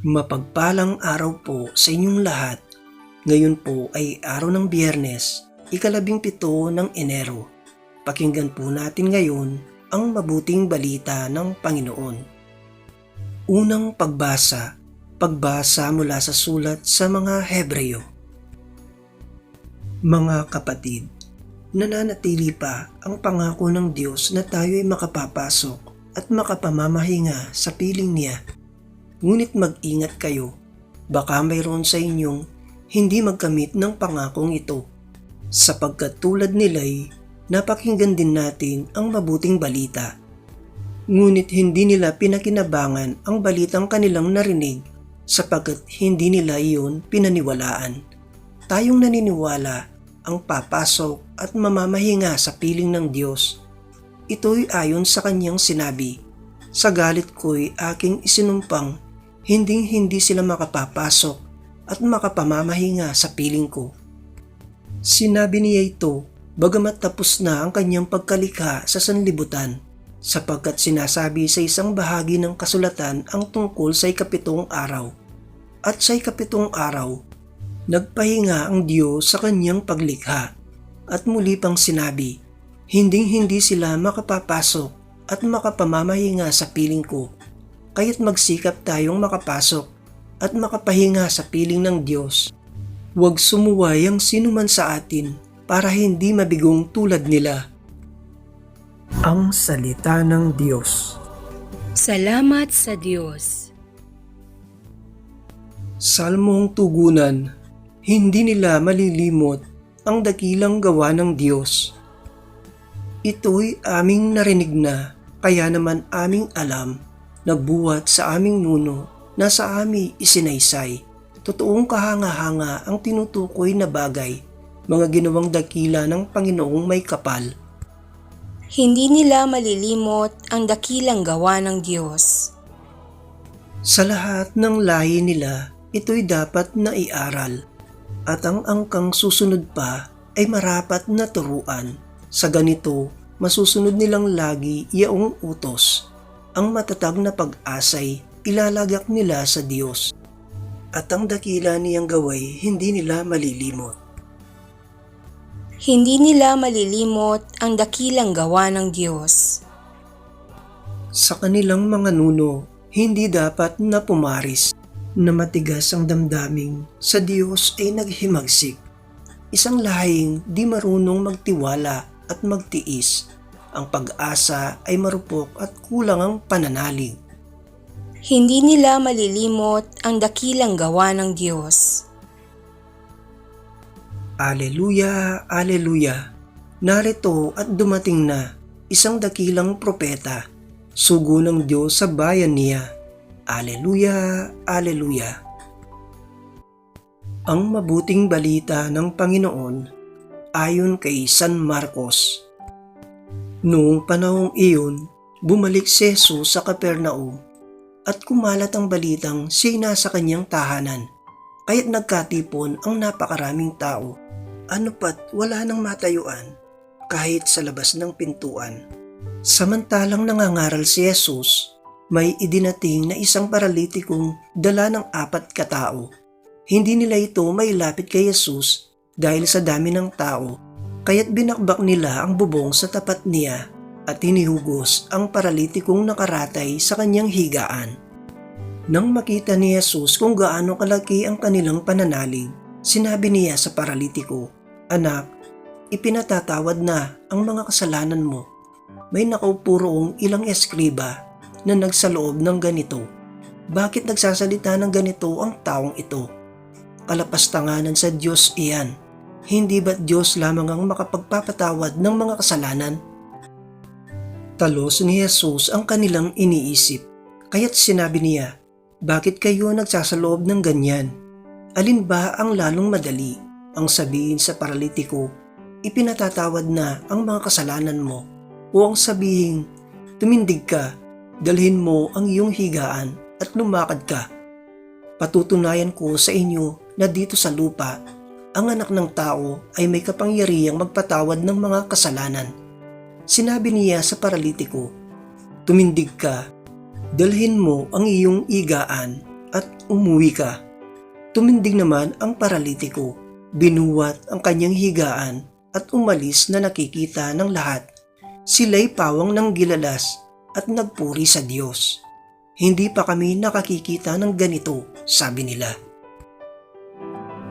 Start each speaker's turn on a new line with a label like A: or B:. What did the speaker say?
A: Mapagpalang araw po sa inyong lahat. Ngayon po ay araw ng biyernes, ikalabing pito ng Enero. Pakinggan po natin ngayon ang mabuting balita ng Panginoon. Unang pagbasa, pagbasa mula sa sulat sa mga Hebreo. Mga kapatid, nananatili pa ang pangako ng Diyos na tayo ay makapapasok at makapamamahinga sa piling niya Ngunit mag-ingat kayo, baka mayroon sa inyong hindi magkamit ng pangakong ito. Sapagkat tulad nila'y napakinggan din natin ang mabuting balita. Ngunit hindi nila pinakinabangan ang balitang kanilang narinig sapagkat hindi nila iyon pinaniwalaan. Tayong naniniwala ang papasok at mamamahinga sa piling ng Diyos. Ito'y ayon sa kanyang sinabi, Sa galit ko'y aking isinumpang hinding hindi sila makapapasok at makapamamahinga sa piling ko. Sinabi niya ito bagamat tapos na ang kanyang pagkalikha sa sanlibutan sapagkat sinasabi sa isang bahagi ng kasulatan ang tungkol sa ikapitong araw. At sa ikapitong araw, nagpahinga ang Diyos sa kanyang paglikha at muli pang sinabi, hinding hindi sila makapapasok at makapamamahinga sa piling ko kaya't magsikap tayong makapasok at makapahinga sa piling ng Diyos. Huwag sumuway ang sinuman sa atin para hindi mabigong tulad nila. Ang Salita ng Diyos
B: Salamat sa Diyos.
A: Salmong Tugunan Hindi nila malilimot ang dakilang gawa ng Diyos. Ito'y aming narinig na, kaya naman aming alam nagbuhat sa aming nuno na sa ami isinaysay. Totoong kahanga-hanga ang tinutukoy na bagay, mga ginawang dakila ng Panginoong may kapal.
B: Hindi nila malilimot ang dakilang gawa ng Diyos.
A: Sa lahat ng lahi nila, ito'y dapat na iaral at ang angkang susunod pa ay marapat na turuan. Sa ganito, masusunod nilang lagi yaong utos ang matatag na pag-asay ilalagak nila sa Diyos at ang dakila niyang gaway hindi nila malilimot.
B: Hindi nila malilimot ang dakilang gawa ng Diyos.
A: Sa kanilang mga nuno, hindi dapat na pumaris na matigas ang damdaming sa Diyos ay naghimagsik. Isang lahing di marunong magtiwala at magtiis ang pag-asa ay marupok at kulang ang pananalig.
B: Hindi nila malilimot ang dakilang gawa ng Diyos.
A: Aleluya, aleluya. Narito at dumating na isang dakilang propeta, sugo ng Diyos sa bayan niya. Aleluya, aleluya. Ang mabuting balita ng Panginoon ayon kay San Marcos. Noong panahong iyon, bumalik si Jesus sa Kapernaum at kumalat ang balitang siya'y nasa kanyang tahanan. Kaya't nagkatipon ang napakaraming tao. Ano pat wala nang matayuan kahit sa labas ng pintuan. Samantalang nangangaral si Jesus, may idinating na isang paralitikong dala ng apat katao. Hindi nila ito may lapit kay Jesus dahil sa dami ng tao Kaya't binakbak nila ang bubong sa tapat niya at hinihugos ang paralitikong nakaratay sa kanyang higaan. Nang makita ni Jesus kung gaano kalaki ang kanilang pananalig, sinabi niya sa paralitiko, Anak, ipinatatawad na ang mga kasalanan mo. May nakaupo roong ilang eskriba na nagsaloob ng ganito. Bakit nagsasalita ng ganito ang taong ito? Kalapastanganan sa Diyos iyan hindi ba't Diyos lamang ang makapagpapatawad ng mga kasalanan? Talos ni Jesus ang kanilang iniisip, kaya't sinabi niya, Bakit kayo nagsasaloob ng ganyan? Alin ba ang lalong madali ang sabihin sa paralitiko, ipinatatawad na ang mga kasalanan mo, o ang sabihin, tumindig ka, dalhin mo ang iyong higaan at lumakad ka. Patutunayan ko sa inyo na dito sa lupa ang anak ng tao ay may kapangyarihang magpatawad ng mga kasalanan. Sinabi niya sa paralitiko, Tumindig ka, dalhin mo ang iyong igaan at umuwi ka. Tumindig naman ang paralitiko, binuwat ang kanyang higaan at umalis na nakikita ng lahat. Sila'y pawang ng gilalas at nagpuri sa Diyos. Hindi pa kami nakakikita ng ganito, sabi nila.